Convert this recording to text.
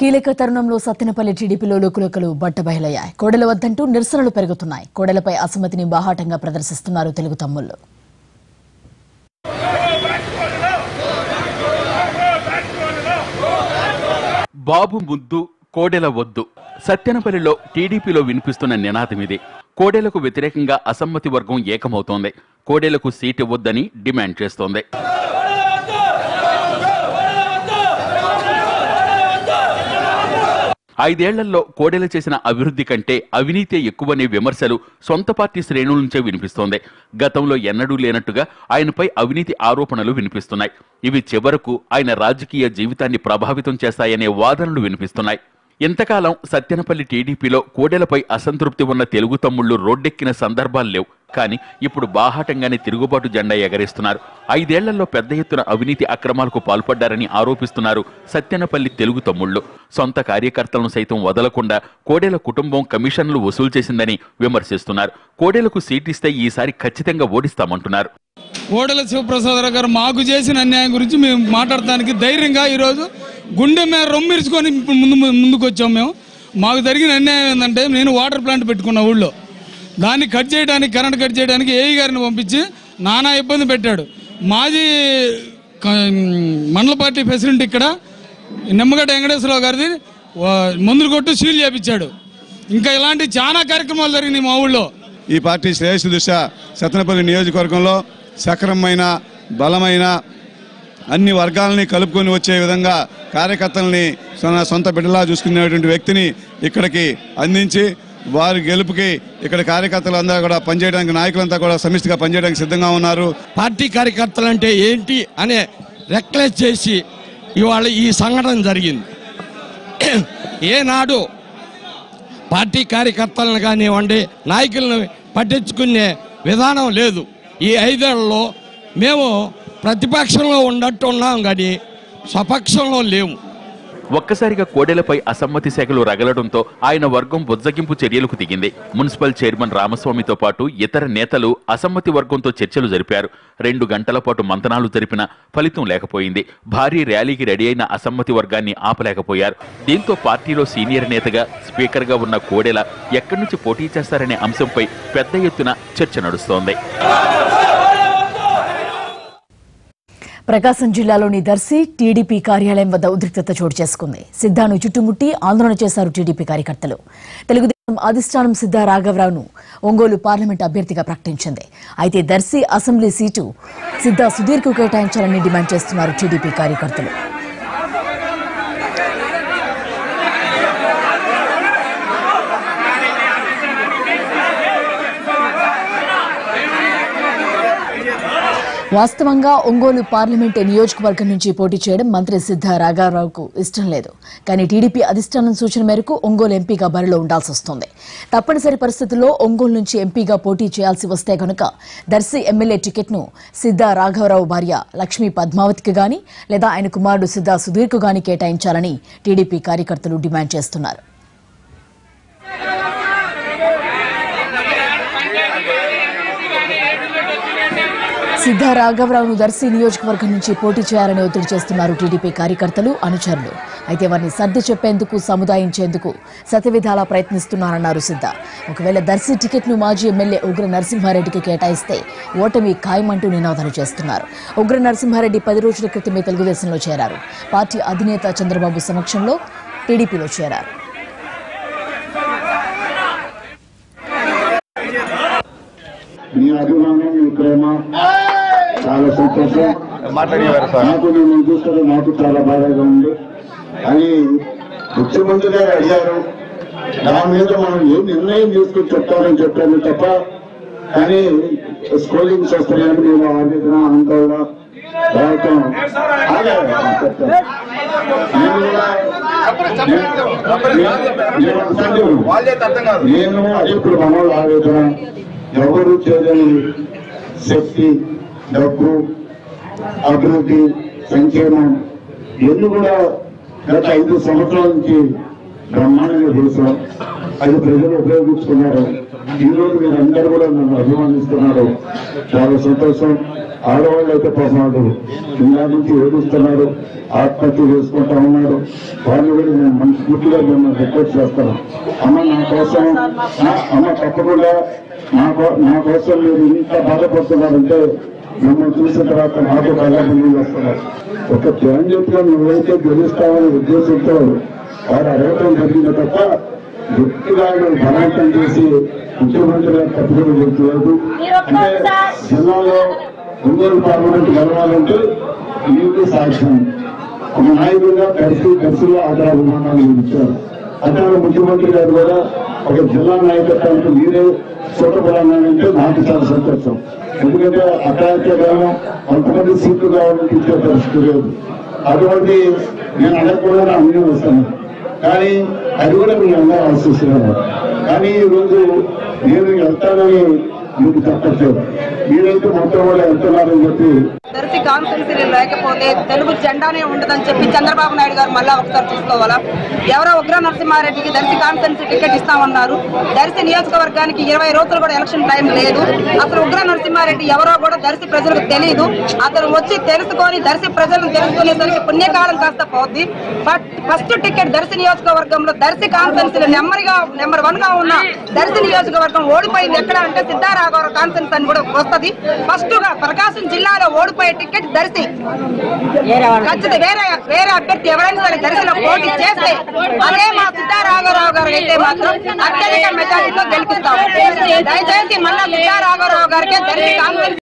కీలక తరుణంలో సత్తెనపల్లి టీడీపీలో లోకులోకలు బట్టబయలయ్యాయి. కోడెల వద్దంటూ నిరసనలు పెరుగుతున్నాయి. కోడెలపై అసమ్మతిని బాహాటంగా ప్రదర్శిస్తున్నారు తెలుగు తమ్ముళ్ళు. బాబు ముద్దు కోడెల వద్దు. సత్యనపల్లిలో టీడీపీలో వినిపిస్తున్న నినాదం ఇది. కోడెలకు వ్యతిరేకంగా అసమ్మతి వర్గం ఏకమవుతోంది. కోడెలకు సీట్ ఇవ్వొద్దని డిమాండ్ చేస్తోంది. ఐదేళ్ళలో కోడెల చేసిన అభివృద్ధి కంటే అవినీతే ఎక్కువనే విమర్శలు సొంత పార్టీ శ్రేణుల నుంచే వినిపిస్తోంది. గతంలో ఎన్నడూ లేనట్టుగా ఆయనపై అవినీతి ఆరోపణలు వినిపిస్తున్నాయి. ఇవి చివరకు ఆయన రాజకీయ జీవితాన్ని ప్రభావితం చేస్తాయనే వాదనలు వినిపిస్తున్నాయి. ఇంతకాలం సత్యనపల్లి టీడీపీలో కోడెలపై అసంతృప్తి ఉన్న తెలుగు తమ్ముళ్ళు రోడ్డెక్కిన సందర్భాలు లేవు. కానీ ఇప్పుడు బాహాటంగానే తిరుగుబాటు జెండా ఎగరేస్తున్నారు. ఐదేళ్ళలో పెద్ద ఎత్తున అవినీతి అక్రమాలకు పాల్పడ్డారని ఆరోపిస్తున్నారు సత్యనపల్లి తెలుగు తమ్ముళ్ళు సొంత కార్యకర్తలను సైతం వదలకుండా కోడెల కుటుంబం కమిషన్లు వసూలు చేసిందని విమర్శిస్తున్నారు. కోడెలకు సీటిస్తే ఈసారి ఖచ్చితంగా ఓడిస్తామంటున్నారు. కోడెల శివప్రసాదరావు గారు మాకు చేసిన అన్యాయం గురించి మేము మాట్లాడటానికి ధైర్యంగా ఈరోజు గుండె మీద రొమ్మిరుచుకొని ముందు ముందుకు వచ్చాం మేము. మాకు జరిగిన అన్యాయం ఏంటంటే నేను వాటర్ ప్లాంట్ పెట్టుకున్న ఊళ్ళో. దాన్ని కట్ చేయడానికి కరెంట్ కట్ చేయడానికి ఏఈ గారిని పంపించి నానా ఇబ్బంది పెట్టాడు. మాజీ మండల పార్టీ ప్రెసిడెంట్ ఇక్కడ నిమ్మగడ్డ వెంకటేశ్వరరావు గారిది మందులు కొట్టు సీల్ చేపించాడు. ఇంకా ఇలాంటి చాలా కార్యక్రమాలు జరిగినాయి మా ఊళ్ళో. ఈ పార్టీ శ్రేయస్సు దృష్ట్యా సత్నపల్లి నియోజకవర్గంలో సక్రమమైన బలమైన అన్ని వర్గాలని కలుపుకొని వచ్చే విధంగా కార్యకర్తల్ని తన సొంత బిడ్డలా చూసుకునేటువంటి వ్యక్తిని ఇక్కడికి అందించి వారి గెలుపుకి ఇక్కడ కార్యకర్తలు అందరూ కూడా పనిచేయడానికి నాయకులంతా కూడా సమిష్టిగా పనిచేయడానికి సిద్ధంగా ఉన్నారు. పార్టీ కార్యకర్తలు అంటే ఏంటి అనే రెక్లెస్ చేసి ఇవాళ ఈ సంఘటన జరిగింది. ఏనాడు పార్టీ కార్యకర్తలను కానివ్వండి నాయకులను పట్టించుకునే విధానం లేదు. ఈ ఐదేళ్ళలో మేము ప్రతిపక్షంలో ఉన్నట్టు ఉన్నాం కానీ స్వపక్షంలో లేము. ఒక్కసారిగా కోడెలపై అసమ్మతి శాఖలు రగలడంతో ఆయన వర్గం బుజ్జగింపు చర్యలకు దిగింది. మున్సిపల్ చైర్మన్ రామస్వామితో పాటు ఇతర నేతలు అసమ్మతి వర్గంతో చర్చలు జరిపారు. రెండు గంటల పాటు మంతనాలు జరిపిన ఫలితం లేకపోయింది. భారీ ర్యాలీకి రెడీ అయిన అసమ్మతి వర్గాన్ని ఆపలేకపోయారు. దీంతో పార్టీలో సీనియర్ నేతగా స్పీకర్గా ఉన్న కోడెల ఎక్కడి నుంచి పోటీ చేస్తారనే అంశంపై పెద్ద ఎత్తున చర్చ నడుస్తోంది. ప్రకాశం జిల్లాలోని దర్శి టీడీపీ కార్యాలయం వద్ద ఉద్రిక్తత చోటు చేసుకుంది. సిద్ధాను చుట్టుముట్టి ఆందోళన చేశారు టీడీపీ కార్యకర్తలు. తెలుగుదేశం అధిష్టానం సిద్ధా రాఘవరావును ఒంగోలు పార్లమెంట్ అభ్యర్థిగా ప్రకటించింది. అయితే దర్శి అసెంబ్లీ సీటు సిద్ధా సుధీర్కు కేటాయించాలని డిమాండ్ చేస్తున్నారు టీడీపీ కార్యకర్తలు. వాస్తవంగా ఒంగోలు పార్లమెంట్ నియోజకవర్గం నుంచి పోటీ చేయడం మంత్రి సిద్ధ రాఘారావుకు ఇష్టం లేదు. కానీ టీడీపీ అధిష్టానం సూచన మేరకు ఒంగోలు ఎంపీగా బరిలో ఉండాల్సి వస్తోంది. తప్పనిసరి పరిస్థితుల్లో ఒంగోలు నుంచి ఎంపీగా పోటీ చేయాల్సి వస్తే కనుక దర్శి ఎమ్మెల్యే టికెట్ను సిద్ధ రాఘవరావు భార్య లక్ష్మీ పద్మావతికి గాని లేదా ఆయన కుమారుడు సిద్ధ సుధీర్కు గాని కేటాయించాలని టీడీపీ కార్యకర్తలు డిమాండ్ చేస్తున్నారు. సిద్ధ రాఘవరావును దర్శి నియోజకవర్గం నుంచి పోటీ చేయాలని ఒత్తిడి చేస్తున్నారు టీడీపీ కార్యకర్తలు అనుచరులు. అయితే వారిని సర్ది చెప్పేందుకు సముదాయించేందుకు శతవిధాలా ప్రయత్నిస్తున్నారన్నారు సిద్ధ. ఒకవేళ దర్శి టికెట్ను మాజీ ఎమ్మెల్యే ఉగ్ర నరసింహారెడ్డికి కేటాయిస్తే ఓటమి ఖాయమంటూ నినాదాలు చేస్తున్నారు. ఉగ్ర నరసింహారెడ్డి పది రోజుల క్రితమే తెలుగుదేశంలో చేరారు. పార్టీ అధినేత చంద్రబాబు సమక్షంలో టీడీపీలో చేరారు మీ అభిమానం మీ ప్రేమ చాలా సంతోషం. నాకు నేను చూస్తే నాకు చాలా బాధగా ఉంది. అని ముఖ్యమంత్రి గారు అడిగారు దాని మీద మనం ఏ నిర్ణయం తీసుకుని చెప్తారని చెప్పాను తప్ప కానీ స్కూలింగ్స్ వస్తాయని మేము ఆవేదన ఆందోళన రావటం. నేను అదే ఇప్పుడు మనోళ్ళు ఆవేదన ఎవరు చేయని శక్తి డబ్బు అభివృద్ధి సంక్షేమం ఇవన్నీ కూడా గత ఐదు సంవత్సరాల నుంచి బ్రహ్మాండంగా చేశాం. అది ప్రజలు ఉపయోగించుకున్నారు ఈరోజు మీరు అందరూ కూడా నన్ను అభిమానిస్తున్నారు. చాలా సంతోషం. ఆడవాళ్ళు అయితే పాపం ఇలా నుంచి ఏడుస్తున్నారు. ఆత్మహత్య చేసుకుంటా ఉన్నారు. వాళ్ళు కూడా నేను మనస్ఫూర్తిగా మిమ్మల్ని రిక్వెస్ట్ చేస్తాను. అమ్మ నా కోసం అమ్మ తప్పకుండా నా కోసం మీరు ఇంత బాధపడుతున్నారంటే మిమ్మల్ని చూసిన తర్వాత నాకు బాగా ముందు ఒక క్యాండిడేట్గా గెలుస్తామనే ఉద్దేశంతో వారు అడగటం జరిగింది తప్ప వ్యక్తిగా బలాంతం చేసి ముఖ్యమంత్రిగా తప్పుకొని చెప్తున్నారు అంటే జిల్లాలో ఒంగోలు పార్లమెంట్ గెలవాలంటే నీకు సాక్ష్యం. ఒక నాయకుడిగా కలిసి కలిసిలో ఆధార అభిమానాలు ఇచ్చారు. అట్లాగే ముఖ్యమంత్రి గారు కూడా ఒక జిల్లా నాయకత్వానికి మీరే చూడబడాలంటే నాకు చాలా సంతోషం. ఎందుకంటే అక్కడికే అంతమంది సీట్లు కావాలంటే ఇచ్చే పరిస్థితి లేదు. అటువంటి నేను అడగకుండా అన్నీ వస్తాను కానీ అది కూడా మీ అందరూ ఆశిస్తున్నాను కానీ ఈరోజు నేను వెళ్తానని మీకు చెప్పట్లేదు. మీరైతే మొత్తం వాళ్ళు వెళ్తున్నారని చెప్పి దర్శి లేకపోతే తెలుగు జెండానే ఉండదని చెప్పి చంద్రబాబు నాయుడు గారు మళ్ళీ ఒకసారి చూసుకోవాలా? ఎవరో ఉగ్ర నరసింహారెడ్డికి దర్శి కాన్స్టిట్యూన్సీ టికెట్ ఇస్తామన్నారు. దర్శి నియోజకవర్గానికి ఇరవై రోజులు కూడా ఎలక్షన్ టైం లేదు. అసలు ఉగ్ర నరసింహారెడ్డి ఎవరో కూడా దర్శి ప్రజలకు తెలియదు అతను వచ్చి తెలుసుకొని దర్శి ప్రజలను తెలుసుకునేసరికి పుణ్యకాలం కాస్త పోద్ది. బట్ ఫస్ట్ టికెట్ దర్శి నియోజకవర్గంలో దర్శి కాన్స్టిట్యూన్సీలో నెంబర్గా నెంబర్ వన్గా ఉన్న దర్శి నియోజకవర్గం ఓడిపోయింది ఎక్కడ అంటే సిద్ధారాఘవరావు కాన్స్టిట్యూన్సీ అని కూడా వస్తది. ఫస్ట్గా ప్రకాశం జిల్లాలో ఓడిపోయే టికెట్ దర్శి ఖచ్చితంగా వేరే వేరే అభ్యర్థి ఎవరైనా సరే దర్శిలో పోటీ చేస్తే అదే మా సిద్ధారాఘవరావు గారు అయితే మాత్రం అత్యధిక మెజారిటీతో గెలిపిస్తాం దయచేసి మళ్ళా సిద్ధారాఘవరావు గారికి దర్శి కాన్ఫరెన్స్